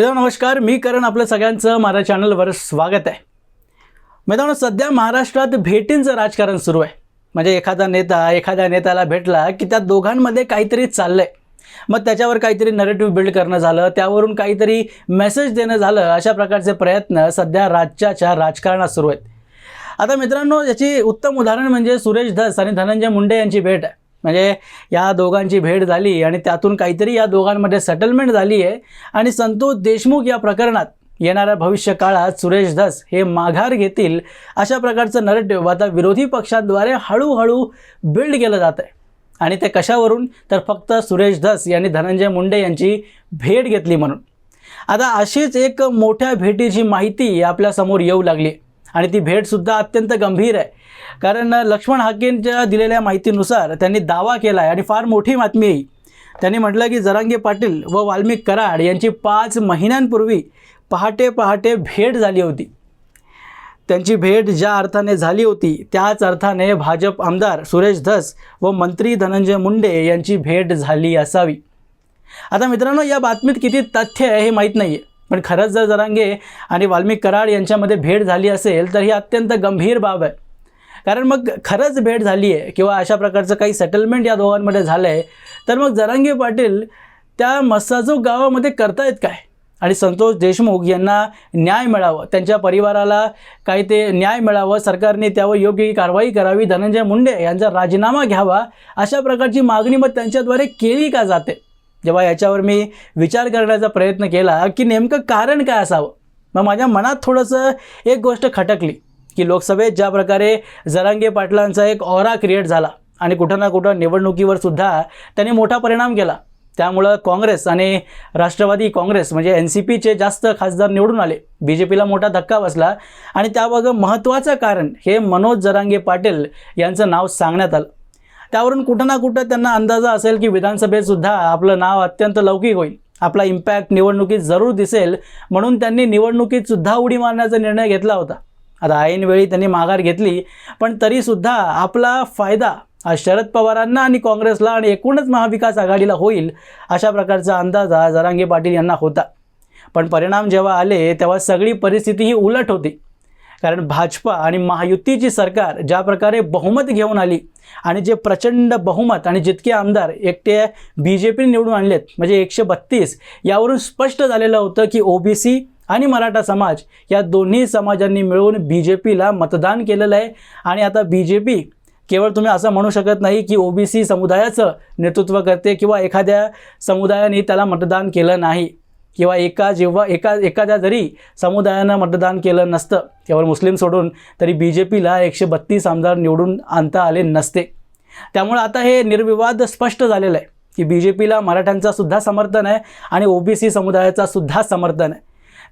मित्रांनो नमस्कार. मी करण आपलं सगळ्यांचं माझ्या चॅनलवर स्वागत आहे. मित्रांनो सध्या महाराष्ट्रात भेटींचं राजकारण सुरू आहे. म्हणजे एखादा नेता एखाद्या नेत्याला भेटला की त्या दोघांमध्ये काहीतरी चाललंय. मग त्याच्यावर काहीतरी नरेटिव्ह बिल्ड करणं झालं त्यावरून काहीतरी मेसेज देणं झालं अशा प्रकारचे प्रयत्न सध्या राज्याच्या राजकारणात सुरू आहेत. आता मित्रांनो याची उत्तम उदाहरण म्हणजे सुरेश धस आणि धनंजय मुंडे यांची भेट आहे. म्हणजे या दोघांची भेट झाली आणि त्यातून काहीतरी या दोघांमध्ये सेटलमेंट झाली आहे आणि संतोष देशमुख या प्रकरणात येणाऱ्या भविष्य काळात सुरेश धस हे माघार घेतील अशा प्रकारचं नरेटिव्ह आता विरोधी पक्षांद्वारे हळूहळू बिल्ड केलं जात आहे आणि ते कशावरून? तर फक्त सुरेश धस यांनी धनंजय मुंडे यांची भेट घेतली म्हणून. आता अशीच एक मोठ्या भेटीची माहिती आपल्यासमोर येऊ लागली आणि ती भेटसुद्धा अत्यंत गंभीर आहे. कारण लक्ष्मण हाकेंच्या दिलेल्या माहितीनुसार त्यांनी दावा केला आहे आणि फार मोठी बातमी आहे ही. त्यांनी म्हटलं की जरांगे पाटील व वाल्मिक कराड यांची पाच महिन्यांपूर्वी पहाटे पहाटे भेट झाली होती. त्यांची भेट ज्या अर्थाने झाली होती त्याच अर्थाने भाजप आमदार सुरेश धस व मंत्री धनंजय मुंडे यांची भेट झाली असावी. आता मित्रांनो या बातमीत किती तथ्य आहे हे माहीत नाही आहे पण खरंच जर जरांगे आणि वाल्मिक कराड यांच्यामध्ये भेट झाली असेल तर ही अत्यंत गंभीर बाब आहे. कारण मग खरंच भेट झाली आहे किंवा अशा प्रकारचं काही सेटलमेंट या दोघांमध्ये झालं आहे तर मग जरांगे पाटील त्या मस्साजो गावामध्ये करतायत काय? आणि संतोष देशमुख यांना न्याय मिळावं त्यांच्या परिवाराला काही ते न्याय मिळावं सरकारने त्यावर योग्य कारवाई करावी धनंजय मुंडे यांचा राजीनामा घ्यावा अशा प्रकारची मागणी मग त्यांच्याद्वारे केली का जाते? जेव्हा याच्यावर मी विचार करण्याचा प्रयत्न केला की नेमकं कारण काय असावं? मग माझ्या मनात थोडंसं एक गोष्ट खटकली की लोकसभेत ज्या प्रकारे जरांगे पाटलांचा एक ऑरा क्रिएट झाला आणि कुठं ना कुठं निवडणुकीवर सुद्धा त्यांनी मोठा परिणाम केला. त्यामुळं काँग्रेस आणि राष्ट्रवादी काँग्रेस म्हणजे एन सी पीचे जास्त खासदार निवडून आले. बी जे पीला मोठा धक्का बसला आणि त्यामागं महत्त्वाचं कारण हे मनोज जरांगे पाटील यांचं नाव सांगण्यात आलं. त्यावरून कुठं ना कुठं त्यांना अंदाजा असेल की विधानसभेत सुद्धा आपलं नाव अत्यंत लौकिक होईल. आपला इम्पॅक्ट निवडणुकीत जरूर दिसेल. म्हणून त्यांनी निवडणुकीत सुद्धा उडी मारण्याचा निर्णय घेतला होता. आता ऐनवेळी त्यांनी माघार घेतली पण तरीसुद्धा आपला फायदा हा शरद पवारांना आणि काँग्रेसला आणि एकूणच महाविकास आघाडीला होईल अशा प्रकारचा अंदाजा जरांगे पाटील यांना होता. पण परिणाम जेव्हा आले तेव्हा सगळी परिस्थिती ही उलट होती. कारण भाजपा आणि महायुतीची सरकार ज्या प्रकारे बहुमत घेऊन आली आणि जे प्रचंड बहुमत आणि जितके आमदार एकटे बी जे पीने निवडून आणलेत म्हणजे एकशे बत्तीस यावरून स्पष्ट झालेलं होतं की ओबीसी आणि मराठा समाज या दोन्ही समाजांनी मिळून बी जे पीला मतदान केलेलं आहे. आणि आता बी जे पी केवळ तुम्ही असं म्हणू शकत नाही की ओबीसी समुदायाचं नेतृत्व करते किंवा एखाद्या समुदायाने त्याला मतदान केलं नाही. किंवा एका जेव्हा एका एखाद्या जरी समुदायानं मतदान केलं नसतं केवळ मुस्लिम सोडून तरी बी जे पीला एकशे बत्तीस आमदार निवडून आणता आले नसते. त्यामुळे आता हे निर्विवाद स्पष्ट झालेलं आहे की बी जे पीला मराठ्यांचा सुद्धा समर्थन आहे आणि ओबीसी समुदायाचा सुद्धा समर्थन आहे.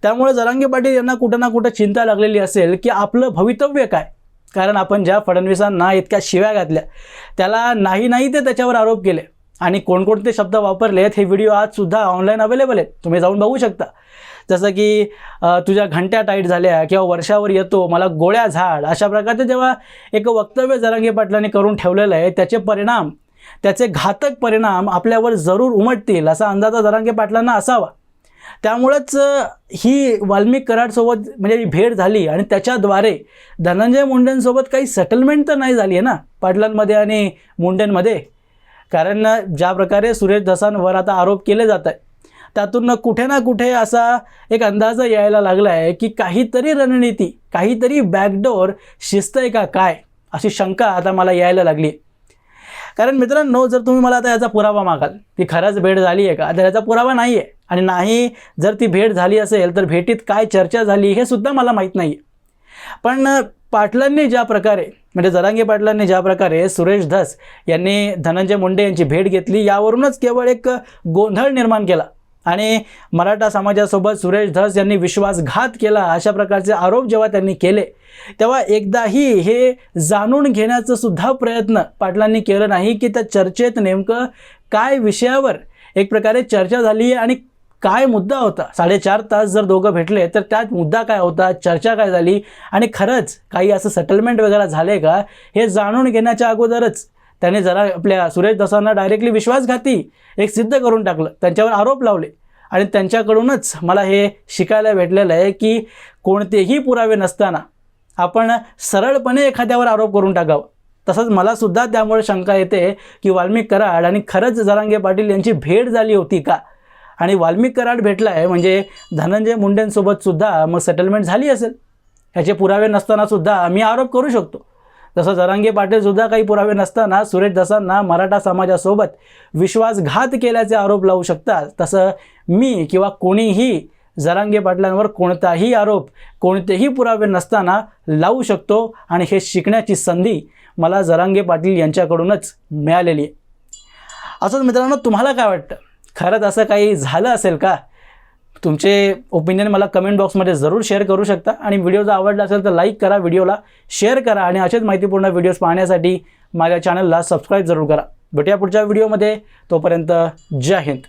त्यामुळे जरांगे पाटील यांना कुठं ना कुठं चिंता लागलेली असेल की आपलं भवितव्य काय? कारण आपण ज्या फडणवीसांना इतक्या शिव्या घातल्या त्याला नाही नाही ते त्याच्यावर आरोप केले. आणि कोणकोणते शब्द वापरले आहेत हे व्हिडिओ आजसुद्धा ऑनलाईन अवेलेबल आहेत. तुम्ही जाऊन बघू शकता. जसं की तुझ्या घंट्या टाईट झाल्या किंवा वर्षावर येतो मला गोळ्या झाड अशा प्रकारचे जेव्हा एक वक्तव्य जरांगे पाटलांनी करून ठेवलेलं आहे त्याचे परिणाम त्याचे घातक परिणाम आपल्यावर जरूर उमटतील असा अंदाजा जरांगे पाटलांना असावा. त्यामुळंच ही वाल्मिक कराडसोबत म्हणजे ही भेट झाली आणि त्याच्याद्वारे धनंजय मुंडेंसोबत काही सेटलमेंट तर नाही झाली आहे ना? पाटलांमध्ये आणि मुंडेंमध्ये? कारण ज्या प्रकारे सुरेश धसांवर आता आरोप केले जात आहे त्यातून कुठे ना कुठे असा एक अंदाज यायला लागला आहे की काहीतरी रणनीती काहीतरी बॅकडोर शिस्त आहे का काय अशी शंका आता मला यायला लागली. कारण मित्रांनो जर तुम्ही मला आता याचा पुरावा मागाल की खरंच भेट झाली आहे का? तर याचा पुरावा नाही आहे आणि नाही जर ती भेट झाली असेल तर भेटीत काय चर्चा झाली हे सुद्धा मला माहीत नाही आहे पण पाटलांनी ज्या प्रकारे म्हणजे जरांगे पाटलांनी ज्या प्रकारे सुरेश धस यांनी धनंजय मुंडे यांची भेट घेतली यावरूनच केवळ एक गोंधळ निर्माण केला. आणि मराठा समाजासोबत सुरेश धस यांनी विश्वासघात केला अशा प्रकारचे आरोप जेव्हा त्यांनी केले तेव्हा एकदाही हे जाणून घेण्याचं सुद्धा प्रयत्न पाटलांनी केलं नाही की त्या चर्चेत नेमकं काय विषयावर एक प्रकारे चर्चा झाली आहे आणि काय मुद्दा होता? साडेचार तास जर दोघं भेटले तर त्यात मुद्दा काय होता? चर्चा काय झाली? आणि खरंच काही असं सेटलमेंट वगैरे झाले का? हे जाणून घेण्याच्या अगोदरच त्याने जरा आपल्या सुरेश दसांना डायरेक्टली विश्वासघाती एक सिद्ध करून टाकलं. त्यांच्यावर आरोप लावले. आणि त्यांच्याकडूनच मला हे शिकायला भेटलेलं आहे की कोणतेही पुरावे नसताना आपण सरळपणे एखाद्यावर आरोप करून टाकावं. तसंच मलासुद्धा त्यामुळे शंका येते की वाल्मिक कराड आणि खरंच जरांगे पाटील यांची भेट झाली होती का? आणि वाल्मिक कराड भेटला आहे म्हणजे धनंजय मुंडेंसोबत सुद्धा मग सेटलमेंट झाली असेल. ह्याचे पुरावे नसताना सुद्धा आम्ही आरोप करू शकतो. जसं जरांगे पाटील सुद्धा काही पुरावे नसताना सुरेश दसांना मराठा समाजासोबत विश्वासघात केल्याचे आरोप लावू शकतात. तसं मी किंवा कोणीही जरांगे पाटलांवर कोणताही आरोप कोणतेही पुरावे नसताना लावू शकतो आणि हे शिकण्याची संधी मला जरांगे पाटील यांच्याकडूनच मिळालेली आहे. असंच मित्रांनो तुम्हाला काय वाटतं? खरंच असं काही झालं असेल का? तुमचे ओपिनियन मला कमेंट बॉक्समध्ये जरूर शेअर करू शकता. आणि व्हिडिओ जर आवडला असेल तर लाईक करा व्हिडिओला शेअर करा आणि असेच माहितीपूर्ण व्हिडिओज पाहण्यासाठी माझ्या चॅनलला सबस्क्राईब जरूर करा. भेटूया पुढच्या व्हिडिओमध्ये तोपर्यंत जय हिंद.